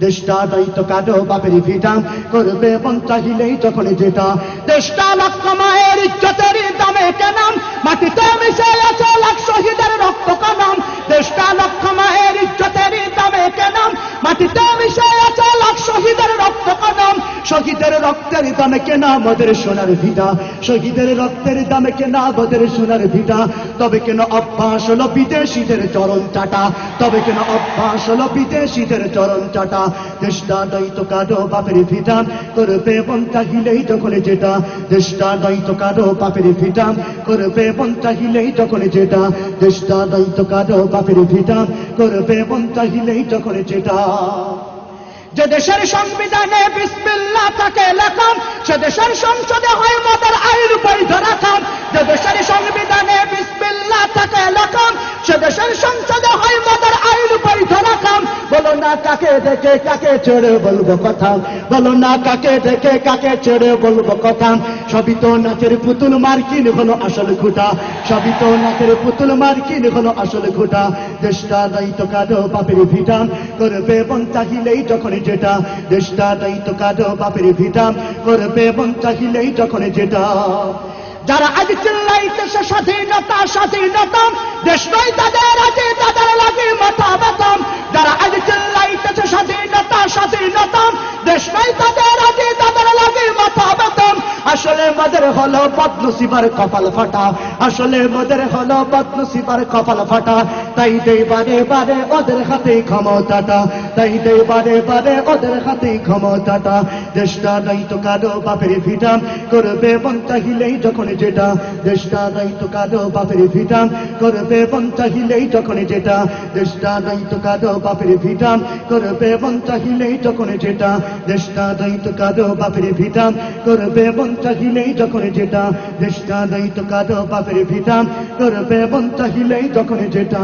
দেশটা দায়িত্ব কাটো বাপের ভিটাম করবে মন চাহিলেই তখন যেটা। দেশটা লক্ষ মায়ের রক্তের দামে কেনা আমাদের সোনার ভিটা। শহীদের রক্তের দামে কেনা আমাদের সোনার ভিটা। তবে কেন অভ্যাস হলো বিদেশিদের চরণ চাটা? তবে কেন অভ্যাস হলো বিদেশিদের চরণ চাটা? দেশটা দায়িত্ব কাটো বাপের ভিটা। করবে মন চাহিলেই যখন যেটা। দেশটা দায়িত্ব কাটো বাপের ভিটা। করবে মন চাহিলেই যখন যেটা। দেশটা দায়িত্ব কাটো বাপের ভিটা। করবে মন চাহিলেই যখন যেটা। যে দেশের সংবিধানে বিসমিল্লাহ লেখাম, সে দেশের সংসদে হয় মদের আইন বৈধ রাখাম। যে দেশের সংবিধানে বিসমিল্লা থাকে লেখাম, সে দেশের সংসদে না কাকে দেখে কাকে ছেড়ে বলব কথা? বলো না কাকে দেখে কাকে ছেড়ে বলব কথা? সবই তো নাচের পুতুল মার্কিন হলো আসল খুঁটা। সবই তো নাচের পুতুল মার্কিন হলো আসল খুঁটা। দেশটা দায়িত্ব কাটো বাপের ভিটাম করবে মন চাহিলেই যখন যেটা। দেশটা দায়িত্ব কাটো বাপের ভিটাম করবে মন চাহিলেই যখন যেটা। যারা আজ চিল্লাইতেছে স্বাধীনতা স্বাধীনতা, দেশ নয় তাদের। তাদের আছে তাদের লাগে মাথা বাতাম আসলে মদের হলো পদ্মশিবার কপাল ফাটা। আসলে মদের হলো পদ্মশিবার কপাল ফাটা। তাই দেই বারে বারে ওদের হাতে ক্ষমতাটা। তাই দেই বারে বারে ওদের হাতে ক্ষমতাটা। দেশটা দায়িত্ব কারও বাপের ভিটাম করবে মন চাহিলেই যখন যেটা। দেশটা দায়িত্ব কারও বাপের ভিটাম করবে মন চাহিলেই যখন যেটা। দেশটা দায়িত্ব কারও বাপের ভিটাম করবে মন চাহিলেই যখন যেটা। দেশটা দায়িত্ব কারও বাপের ভিটাম করবে মন যখন যেটা দেশটা দায়িত্ব কারও বাপের ভিটা করবে মন হিলেই যখন যেটা।